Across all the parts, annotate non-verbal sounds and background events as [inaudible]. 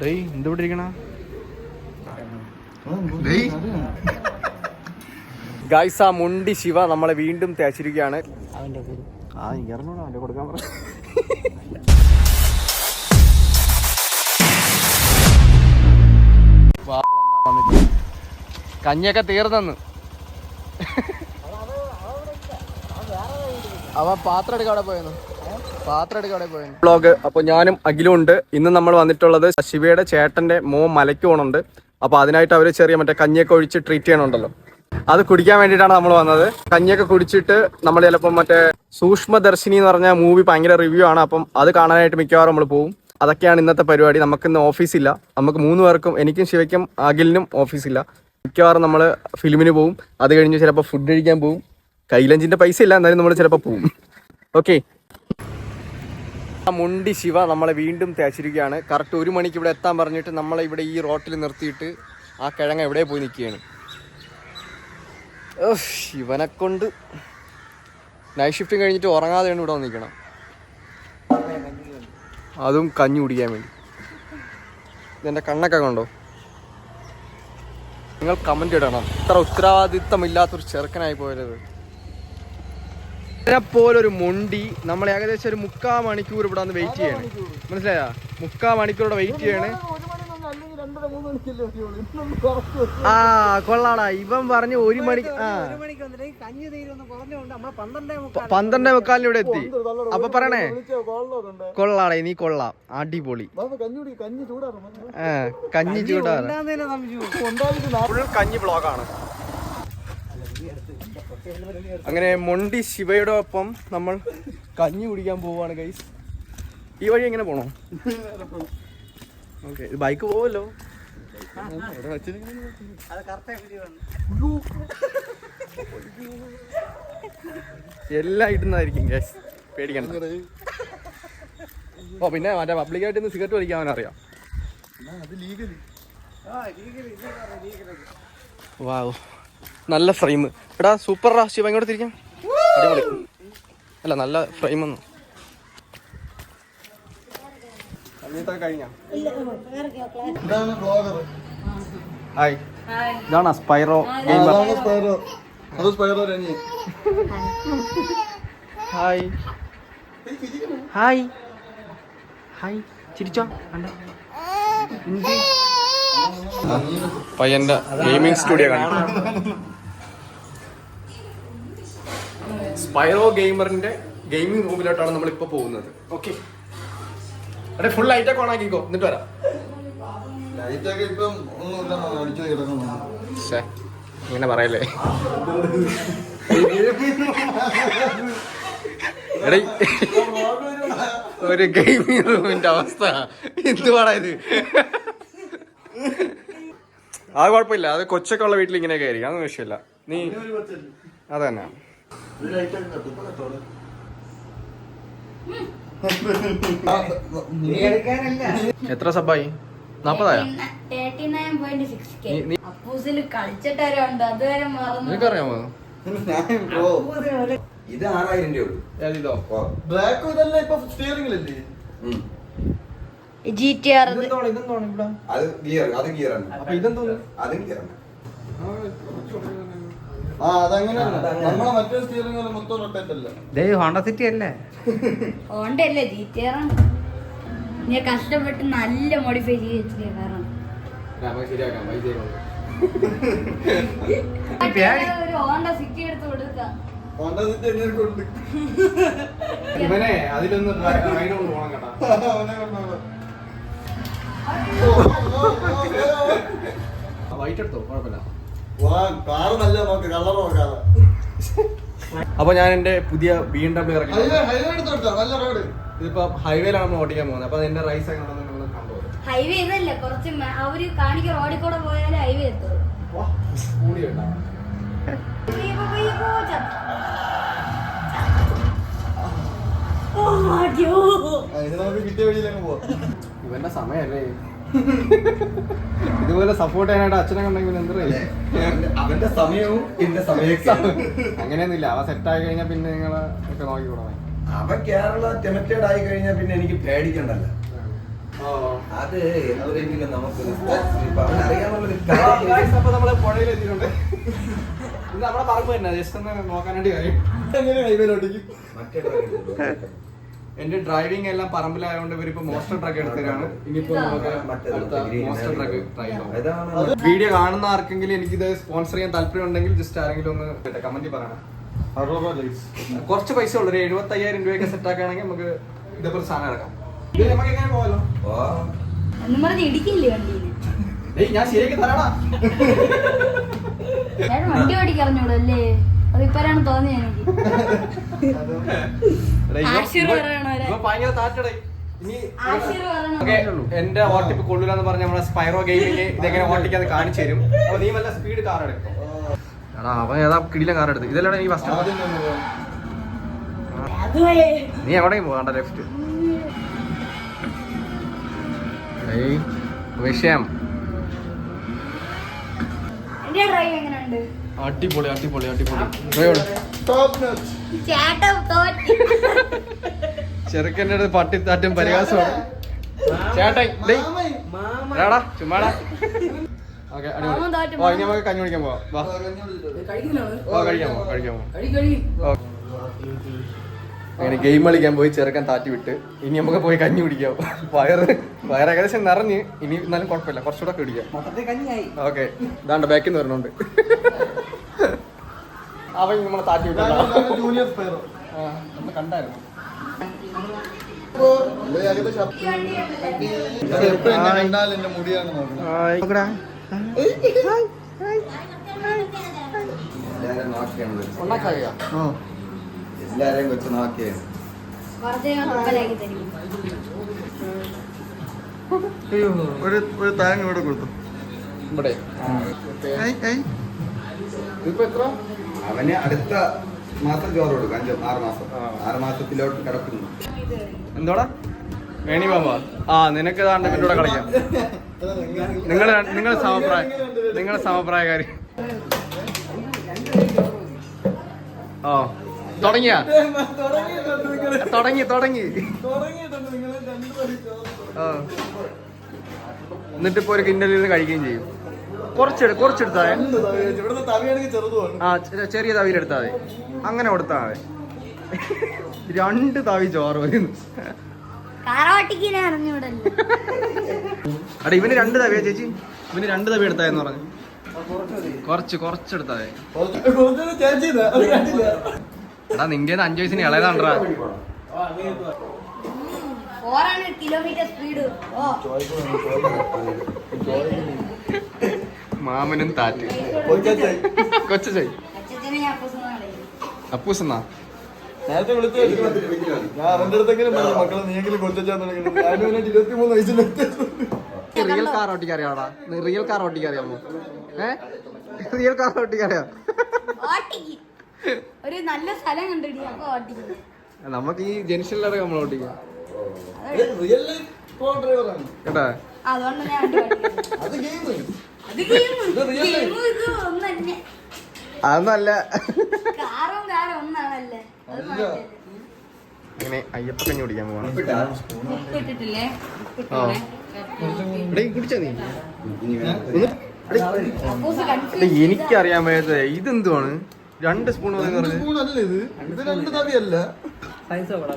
ഡേയ് എന്ത് ഇരിക്കണ? ഗൈസ് ആ മുണ്ടി ശിവ നമ്മളെ വീണ്ടും തേച്ചിരിക്കുകയാണ്. ആ ഇറങ്ങണോ കൊടുക്കാൻ പറ. കഞ്ഞിയൊക്കെ തീർന്നെന്ന്. അവൻ പാത്രം എടുക്കാൻ അവിടെ പോയെന്നു? ബ്ലോഗ് അപ്പൊ ഞാനും അഖിലും ഉണ്ട്. ഇന്ന് നമ്മൾ വന്നിട്ടുള്ളത് ശിവയുടെ ചേട്ടന്റെ മോ മലയ്ക്ക് പോകണുണ്ട് അപ്പൊ അതിനായിട്ട് അവർ ചെറിയ മറ്റേ കഞ്ഞിയൊക്കെ ഒഴിച്ച് ട്രീറ്റ് ചെയ്യണുണ്ടല്ലോ. അത് കുടിക്കാൻ വേണ്ടിയിട്ടാണ് നമ്മൾ വന്നത്. കഞ്ഞിയൊക്കെ കുടിച്ചിട്ട് നമ്മൾ ചിലപ്പോൾ മറ്റേ സൂക്ഷ്മദർശിനി എന്ന് പറഞ്ഞ മൂവി ഭയങ്കര റിവ്യൂ ആണ്. അപ്പം അത് കാണാനായിട്ട് മിക്കവാറും നമ്മൾ പോകും അതൊക്കെയാണ് ഇന്നത്തെ പരിപാടി. നമുക്ക് ഇന്ന് ഓഫീസില്ല നമുക്ക് മൂന്ന് പേർക്കും എനിക്കും ശിവയ്ക്കും അഖിലിനും ഓഫീസില്ല മിക്കവാറും നമ്മൾ ഫിലിമിന് പോവും. അത് കഴിഞ്ഞ് ചിലപ്പോൾ ഫുഡ് കഴിക്കാൻ പോവും. കൈലഞ്ചിന്റെ പൈസ ഇല്ല. എന്നാലും നമ്മൾ ചിലപ്പോൾ പോവും. ഓക്കെ മുണ്ടി ശിവ നമ്മളെ വീണ്ടും തേച്ചിരിക്കുകയാണ്. കറക്റ്റ് ഒരു മണിക്ക് ഇവിടെ എത്താൻ പറഞ്ഞിട്ട് നമ്മളെ ഇവിടെ ഈ റോട്ടിൽ നിർത്തിയിട്ട് ആ കിഴങ്ങ എവിടെ പോയി നിൽക്കുകയാണ്. ശിവനെ കൊണ്ട് നൈറ്റ് ഷിഫ്റ്റും കഴിഞ്ഞിട്ട് ഉറങ്ങാതെയാണ് ഇവിടെ വന്നിരിക്കണം അതും കഞ്ഞി കുടിക്കാൻ വേണ്ടി. ഇതെന്റെ കണ്ണൊക്കെ കണ്ടോ? നിങ്ങൾ കമന്റ് ഇടണം. ഇത്ര ഉത്തരവാദിത്തമില്ലാത്തൊരു ചെറുക്കനായി പോയത്. പോലൊരു മുണ്ടി നമ്മൾ ഏകദേശം ഒരു മുക്കാ മണിക്കൂർ ഇവിടെ വന്ന് വെയിറ്റ് ചെയ്യണം. മനസ്സിലായാ? മുക്കാ മണിക്കൂർ ഇവിടെ വെയിറ്റ് ചെയ്യണേ. ആ കൊള്ളാടാ. ഇവൻ പറഞ്ഞു ഒരു മണിക്ക് ആ. പന്ത്രണ്ടേ മുക്കാലിന് ഇവിടെ എത്തി. അപ്പൊ പറയണേ. കൊള്ളാടേ നീ കൊള്ളാം. അടിപൊളി. ആ കഞ്ഞി ചൂടാറ്. ഫുൾ കഞ്ഞി ബ്ലോഗാണ് അങ്ങനെ മൊണ്ടി ശിവയുടെ ഒപ്പം നമ്മൾ കഞ്ഞി കുടിക്കാൻ പോവാണ് ഗൈസ് ഈ വഴി എങ്ങനെ പോണോ? ഓക്കെ ബൈക്ക് പോവല്ലോ. എല്ലാം ഇടുന്നതായിരിക്കും ഗൈസ് പേടിക്കണം ഓ പിന്നെ മറ്റേ പബ്ലിക്കായിട്ട് ഇന്ന് സിഗരറ്റ് വലിക്കാൻ അവൻ അറിയാം വാവ് നല്ല ഫ്രെയിം എടാ സൂപ്പർ റാ ശിവ ഇങ്ങോട്ട് തിരിക്കാം അടിപൊളി. അല്ല നല്ല ഫ്രെയിം ഒന്നും. കഴിഞ്ഞാ? ഹായ് ഇതാണ് Spiro gamer hi hi hi ചിരിച്ചോ? അല്ല പയ്യന്റെ ഗെയിമിംഗ് സ്റ്റുഡിയോ കാണാം സ്പൈറോ ഗെയിമറിന്റെ ഗെയിമിംഗ് റൂമിലോട്ടാണ് നമ്മൾ ഇപ്പൊ പോകുന്നത്. ഓക്കെ അതെ ഫുൾ ലൈറ്റ് ഒക്കെ ഓണാക്കിക്കോ എന്നിട്ട് വരാം. ഇങ്ങനെ പറയല്ലേ? എടേ ഒരു ഗെയിമിംഗ് റൂമിന്റെ അവസ്ഥ. എന്തുവാടാ ഇത്? [laughs] അത് കുഴപ്പമില്ല. അത് കൊച്ചൊക്കെ ഉള്ള വീട്ടിൽ ഇങ്ങനെയൊക്കെ ആയിരിക്കും. അതൊന്നും വിഷയമില്ല. നീ അത് തന്നെ എത്ര സബായി നാപ്പതായ? നിനക്കറിയാമോ ഇത് ആറായിരം രൂപ ബ്ലാക്ക് ഇതല്ല ഇപ്പൊ സ്റ്റിയറിംഗിലല്ലേ. ജി ടി ആർ ഇതെന്തോണ് ഇതെന്തോണ് അത് ഗിയർ അത് ഗിയറാണ് അപ്പൊ ഇതെന്തോന്ന് അതും ഗിയറാണ് ആ അതങ്ങനെയല്ല നമ്മളെ മറ്റേ സ്റ്റിയറിംഗ് മൊത്തം റൊട്ടേറ്റ് അല്ല? ദേ ഹോണ്ട സിറ്റി അല്ലേ? ജി ടി ആർ ഞാൻ കഷ്ടപ്പെട്ട് നല്ല മോഡിഫൈ ചെയ്ത് കാരണം. [laughs] ഒരു ഹോണ്ട സിറ്റി എടുത്ത് കൊടുക്കാം ഹോണ്ട സിറ്റി ഇവനെ അതിലൊന്നും കേട്ടാ. [laughs] വൈറ്റ് എടുത്തോ കുഴപ്പമില്ല. വാ കാറ് നല്ല നോക്ക് കളർ നോക്കാതെ. അപ്പൊ ഞാൻ എന്റെ പുതിയ ബി എം ഡബ്ല്യൂ ഇറക്കി. നല്ല റോഡ്. ഇതിപ്പോ ഹൈവേയിലാണ് നമ്മൾ ഓടിക്കാൻ പോകുന്നത്. അപ്പൊ അതിന്റെ റൈസ് ഒക്കെ ഹൈവേ ഇതല്ല കുറച്ച് അവർ കാണിക്ക റോഡിൽ കൂടെ പോയാലേ ഹൈവേ എത്തുള്ളൂ. ചത്ത. ഓ, നമുക്ക് കിട്ടിയ വഴിയിലങ്ങ് പോവാം. ഇവന്റെ സമയല്ലേ? ഇതുപോലെ സപ്പോർട്ട് ചെയ്യാനായിട്ട് അച്ഛനെ കണ്ടെങ്കിൽ അവന്റെ- സമയവും എന്റെ സമയൊക്കെ അങ്ങനെയൊന്നുമില്ല. അവ സെറ്റ് ആയി കഴിഞ്ഞാൽ പിന്നെ നിങ്ങൾ ഒക്കെ നോക്കി കൂടാ അവ കേരള ടെമറ്റഡ് ആയി കഴിഞ്ഞാൽ പിന്നെ എനിക്ക് പേടിക്കണ്ടല്ല. അത് എന്തെങ്കിലും നമ്മൾ പുഴയിലെത്തിയിട്ടുണ്ട് ഇത് നമ്മുടെ പറമ്പ് തന്നെ. ജസ്റ്റ് ഒന്ന് നോക്കാനായിട്ട് കാര്യം മറ്റേ എന്റെ ഡ്രൈവിംഗ് എല്ലാം പറമ്പിലായതുകൊണ്ട് ഇവരിപ്പോ മോസ്റ്റർ ട്രക്ക് എടുത്തരാണ്. ഇനിയിപ്പോ മോസ്റ്റർ ട്രക്ക്. ട്രൈ ചെയ്യാം. വീഡിയോ കാണുന്ന ആർക്കെങ്കിലും എനിക്കിത് സ്പോൺസർ ചെയ്യാൻ താല്പര്യം ഉണ്ടെങ്കിൽ ജസ്റ്റ് ആരെങ്കിലും ഒന്ന് കമന്റ് പറയണം. കുറച്ച് പൈസ ഉള്ളു ഒരു എഴുപത്തി അയ്യായിരം രൂപയൊക്കെ സെറ്റ് ആക്കുകയാണെങ്കിൽ നമുക്ക് ഇതേപോലെ സാധനം ഇറക്കാം ഇത് നമുക്ക് എങ്ങനെ പോകാലോ? ഞാൻ ശരിയാക്കി തരാടാ. വണ്ടി ഓടിക്കറിഞ്ഞൂടല്ലേ? അത് ഇപ്പഴാണ് തോന്നിയത് എനിക്ക്. ഭയങ്കര താറ്റടേ. എന്റെ ഓട്ടിപ്പ് കൊള്ളൂലെന്ന് പറഞ്ഞ നമ്മളെ സ്പൈറോ ഗെയിമിങ് ഇതെങ്ങനെ ഓട്ടിക്കാന്ന് കാണിച്ചു തരും. അപ്പൊ നീ വല്ല സ്പീഡ് കാർ എടുക്കും എടാ അവൻ ഏതാ കിടിലൻ കാർ എടുത്ത് ഇതല്ലേ നീ ഫസ്റ്റ് നീ എവിടെയും പോകണ്ട ലെഫ്റ്റ് വിഷയം. അടിപൊളി അടിപൊളി അടിപൊളി. ഡ്രൈവർ. [laughs] ചേട്ടൻ ചെറുക്കന്റെ അടുത്ത് പട്ടിത്താറ്റും പരിഹാസമാണ്. ചേട്ടാ ഡേയ്. മാമൻ. എടാടാ ചുമ്മാടാ. ഓക്കെ അടിപൊളി. ഓ ഇനി നമുക്ക് കഞ്ഞി കുടിക്കാൻ പോവാം. വാ. ഓ കഴിക്കാൻ പോവാം കഴിക്കാൻ പോവാം. അങ്ങനെ ഗെയിം കളിക്കാൻ പോയി ചെറുക്കൻ താറ്റി വിട്ട്. ഇനി നമുക്ക് പോയി കഞ്ഞി കുടിക്കാം. വയറ് വയറ് ഏകദേശം നിറഞ്ഞ്. ഇനി എന്നാലും കുഴപ്പമില്ല. കുറച്ചുകൂടെ ഒക്കെ കുടിക്കാം. ഓക്കെ. ഇതാണ്ട് ബാക്കിൽ നിന്ന് വരണുണ്ട് [laughs] അവൻ നമ്മളെ താറ്റി വിട്ടല്ലോ. നമ്മൾ കണ്ടായിരുന്നു. എല്ലാരെയും വെച്ച് തരും. ഒരു ഒരു താങ് ഇവിടെ കൊടുത്തു. ഇവിടെ. ഇതിപ്പോ എത്ര? അവന് അടുത്ത മാസം ചോറ് കൊടുക്കും അഞ്ചോ ആറ് മാസം. ആറ് മാസത്തിലോട്ട് കിടക്കുന്നു. എന്തോടാ? വേണി ബാബ ആ നിനക്ക് ഏതാണ്ട് എന്റെ കളിക്കാം. നിങ്ങൾ നിങ്ങൾ സമപ്രായ നിങ്ങൾ സമപ്രായകാരി ഓ തുടങ്ങിയ? തുടങ്ങി തുടങ്ങി. ആ. എന്നിട്ട് ഇപ്പൊ ഒരു കിൻഡലിൽ നിന്ന് കഴിക്കുകയും ചെയ്യും. കുറച്ചെടു കുറച്ചെടുത്താ ആ ചെറിയ തവിയിലെടുത്താൽ മതി. അങ്ങനെ കൊടുത്താൽ മതി. രണ്ട് തവി ചോറ് വരുന്നു അട ഇവന് രണ്ട് തവിയാ ചേച്ചി. ഇവന് രണ്ട് തവി എടുത്തായെന്ന് പറഞ്ഞു. കുറച്ച് കുറച്ചെടുത്താ എടാ നിന്റെ അഞ്ചു വയസ്സിന് ഇളയതാണ്ടാ. കിലോമീറ്റർ സ്പീഡ് മാമനും താറ്റ്. കൊച്ചാച്ചായി. കൊച്ച ചൈ അച്ഛനെ ഞാൻ അപ്പൂസ് അപ്പൂസെന്നാ? നേരത്തെ വിളിച്ചു ഞാൻ അവന്റെ അടുത്തെങ്കിലും പറഞ്ഞു മക്കളെ നീയെങ്കിലും ഞാൻ ഇരുപത്തിമൂന്ന് റിയൽ കാർ ഓട്ടിക്ക് അറിയാടാ റിയൽ കാർ ഓട്ടിക്ക് അറിയാമോ ഏ? റിയൽ കാർ ഓട്ടിക്ക്. അറിയാം ഒരു നല്ല സ്ഥലം കണ്ടിടി അപ്പൊ ഓട്ടിക്ക്. നമുക്ക് ഈ ജംഗ്ഷനിലൊക്കെ നമ്മൾ ഓട്ടിക്കാം. റിയൽ ലൈഫ് പ്രോ ഡ്രൈവറാണ് കേട്ടാ? അതുകൊണ്ട് ഞാൻ വണ്ടി അത് ഗെയിം അത് ഗെയിം ഇത് real life. ഗെയിം ഇത് ഒന്ന് തന്നെ അതൊന്നല്ല. കാറും കാറും ഒന്നാണല്ലേ. ഇങ്ങനെ അയ്യപ്പക്കഞ്ഞി കുടിക്കാൻ പോവാണ്. കുടിച്ചോ നീ. എനിക്കറിയാൻ വയ്യാത്ത ഇതെന്തുവാണ്? രണ്ട് സ്പൂൺ മതി രണ്ട് സ്പൂൺ അല്ല ഇത്? ഇത് രണ്ട് തവിയല്ല.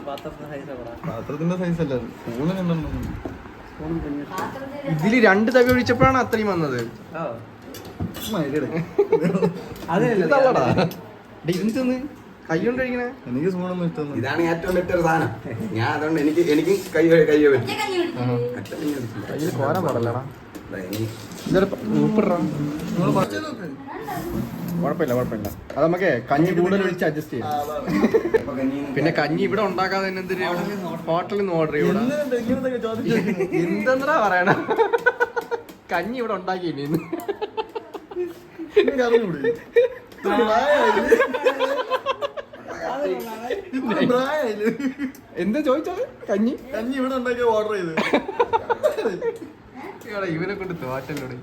പാത്രത്തിന്റെ സൈസ് അല്ല. സ്പൂണ് രണ്ടെണ്ണം. ഇതിൽ രണ്ട് തവി ഒഴിച്ചപ്പോഴാണ് അത്രയും വന്നത്. ഇതല്ലടാ. എടീ, ഇതെന്തിന്ന്? കൈ കൊണ്ട് കഴിക്കണേ എനിക്ക് സ്പൂണൊന്നും ഇഷ്ടമൊന്നും ഇതാണ് ഏറ്റവും ബെറ്റർ സാധനം. ഞാൻ അതുകൊണ്ട് എനിക്ക് എനിക്ക് കൈ കൈ കയ്യിൽ കോരാൻ പാടല്ലടാ. ഇതൊരു കുഴപ്പമില്ല കുഴപ്പമില്ല. അത് നമുക്ക് കഞ്ഞി കൂടുതൽ ഒഴിച്ച് അഡ്ജസ്റ്റ് ചെയ്യാം. പിന്നെ കഞ്ഞി ഇവിടെ ഉണ്ടാക്കാതെ തന്നെ എന്തിനാ ഹോട്ടലിൽ നിന്ന് ഓർഡർ ചെയ്യൂടാ. എന്തെന്നാ പറയണ? കഞ്ഞി ഇവിടെ ഉണ്ടാക്കി? എന്താ ചോദിച്ചത്? കഞ്ഞി? കഞ്ഞി ഇവിടെ ഉണ്ടാക്കി ഓർഡർ ചെയ്ത്. ഇവനെ കൊണ്ട് തോറ്റല്ലോടെ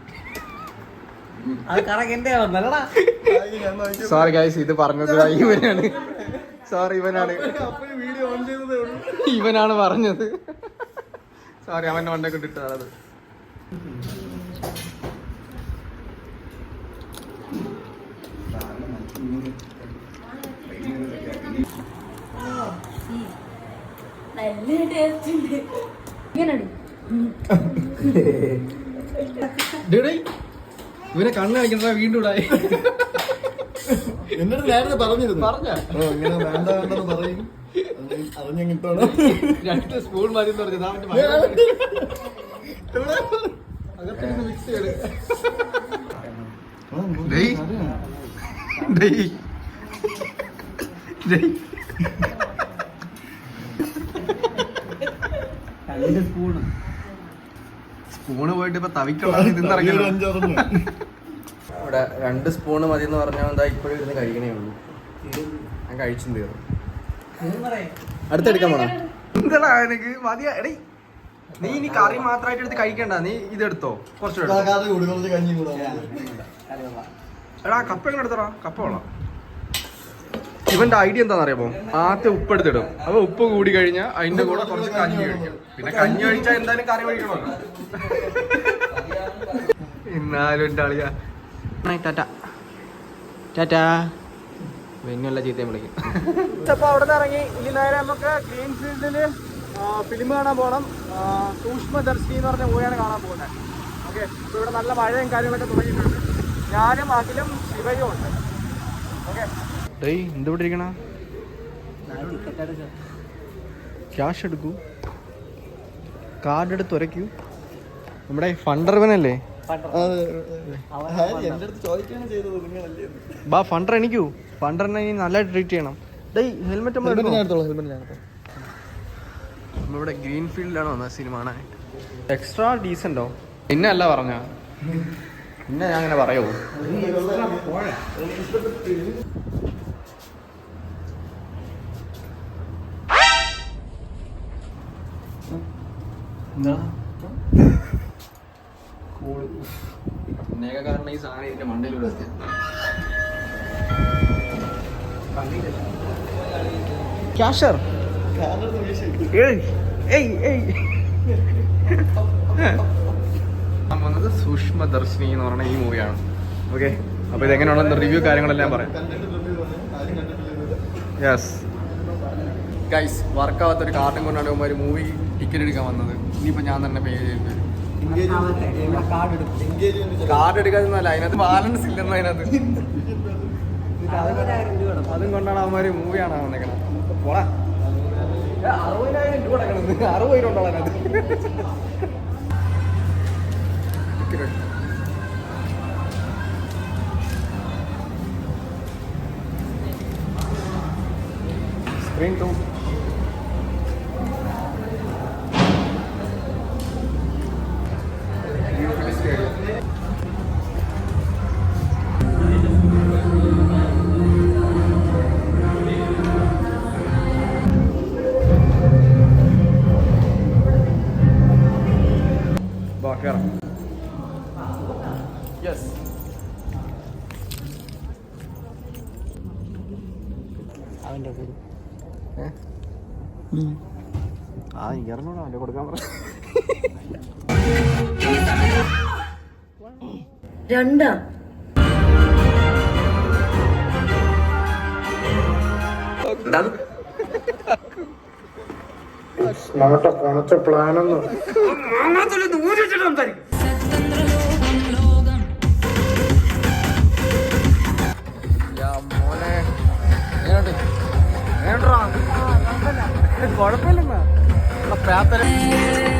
സോറി ഗൈസ് ഇത് പറഞ്ഞത് ഇവനാണ്. സോറി ഇവനാണ്. അപ്പൊ വീഡിയോ ഓൺ ചെയ്തതേ ഇവനാണ് പറഞ്ഞത്. സോറി അവന്റെ മണ്ടൊക്കെ ഇട്ടിട്ടത് അത്. നല്ല ടേസ്റ്റ് ഉണ്ട് ഇങ്ങനെയുണ്ട് ഇവനെ കണ്ണ് കാണിക്കുന്ന വീണ്ടും ഇടായി. എന്നിട്ട് നേരത്തെ പറഞ്ഞിരുന്നു. പറഞ്ഞ? ഓ ഇങ്ങനെ വേണ്ട വേണ്ടെന്ന് പറയും. അറിഞ്ഞ കിട്ടണം രണ്ട് സ്പൂൺ മതി എന്ന് പറഞ്ഞു. അകത്തിരുന്ന് മിക്സ് ചെയ്ത് ഡേയ്. ഡേയ്. ഡേയ്. സ്പൂണ് പോയിട്ട് ഇപ്പൊ തവിക്കുള്ള ഇവിടെ രണ്ട് സ്പൂണ് മതി എന്ന് പറഞ്ഞാൽ എന്താ ഇപ്പോഴും ഇരുന്ന് കഴിക്കണേ ഉള്ളൂ. ഞാൻ കഴിച്ചും തീർന്നു. അടുത്തെടുക്കാൻ പോണം? എന്താടാ എനിക്ക് മതിയാ. എടീ നീ ഇനി കറി മാത്രമായിട്ട് എടുത്ത് കഴിക്കണ്ട. നീ ഇതെടുത്തോ. കുറച്ച് കഞ്ഞി കൂടാ എടാ കപ്പ എങ്ങനെ എടുത്തടാ? കപ്പ കൊള്ളാം. ഇവന്റെ ഐഡിയ എന്താണെന്ന് അറിയാമോ ആദ്യം ഉപ്പ് എടുത്തിടും. അപ്പൊ ഉപ്പ് കൂടി കഴിഞ്ഞാൽ അതിന്റെ കൂടെ കുറച്ച് കഞ്ഞി കഴിക്കും പിന്നെ കഞ്ഞി കഴിച്ചാൽ എന്തായാലും കറി കഴിക്കണമല്ലോ എന്നാലും അളിയാ ടാറ്റ. ടാറ്റാ. വെന്നുള്ള ചീത്തയും വിളിക്കും. അപ്പൊ അവിടെ നിന്ന് ഇറങ്ങി. ഇനി നേരെ നമുക്ക് ഗ്രീൻ ഫീൽഡിൽ ഫിലിം കാണാൻ പോകണം സൂക്ഷ്മദർശി എന്ന് പറഞ്ഞ മൂവിയാണ് കാണാൻ പോകുന്നത്. ഓക്കെ അപ്പൊ ഇവിടെ നല്ല മഴയും കാര്യങ്ങളൊക്കെ തുടങ്ങിയിട്ടുണ്ട്. ഞാനും അഖിലും ശിവയും ഉണ്ട്. ഓക്കെ. ഡേയ് എന്തിവിടെ ഇരിക്കണ? ക്യാഷ് എടുക്കൂ. കാർഡ് എടുത്ത് ഉരയ്ക്കൂ നമ്മുടെ ഫണ്ടർവനല്ലേ ബാ ഫണ്ടർ എണിക്കൂ. ഫണ്ടറിനെ ഇനി നല്ലതായിട്ട് ട്രീറ്റ് ചെയ്യണം. ഡേയ് ഹെൽമെറ്റ് നമ്മളിവിടെ ഗ്രീൻ ഫീൽഡിലാണ് വന്നത് സിനിമ കാണാനായിട്ട് എക്സ്ട്രാ ഡീസന്റോ പിന്നെ അല്ല പറഞ്ഞ. [laughs] പിന്നെ ഞാൻ അങ്ങനെ പറയൂ. കാരണം ഈ സാധനം ഇതിന്റെ മണ്ടയിലൂടെ ക്യാഷർ ഏയ് ഏയ് ഏയ്. ഞാൻ വന്നത് സൂക്ഷ്മദർശിനി എന്ന് പറയുന്ന ഈ മൂവിയാണ് ഓക്കെ അപ്പോൾ ഇതെങ്ങനെയാണെന്ന് റിവ്യൂ കാര്യങ്ങളെല്ലാം പറയാം. യെസ് ഗൈസ് വർക്കാവാത്ത ഒരു കാർഡും കൊണ്ടാണ് ഒരു മൂവി ടിക്കറ്റ് എടുക്കാൻ വന്നത്. ഇനിയിപ്പോൾ ഞാൻ തന്നെ പേ ചെയ്യേണ്ടി വരും കാർഡ് എടുക്കാതെന്നല്ല അതിനകത്ത് ബാലൻസ് ഇല്ലെന്ന് അതിനകത്ത്. അതും കൊണ്ടാണ് അവന്മാര് മൂവിയാണ് വന്നേക്കണത്. പോടാ. അറുപതിനായിരം രൂപ കിടക്കണത് അറുപത് രൂപ ഉണ്ടോ അതിനകത്ത്? സ്ക്രീൻ ടു അവന്റെ കൊടുക്കാൻ പറ രണ്ടാ. പ്ലാനൊന്നും. മോനെ. Prata. Né?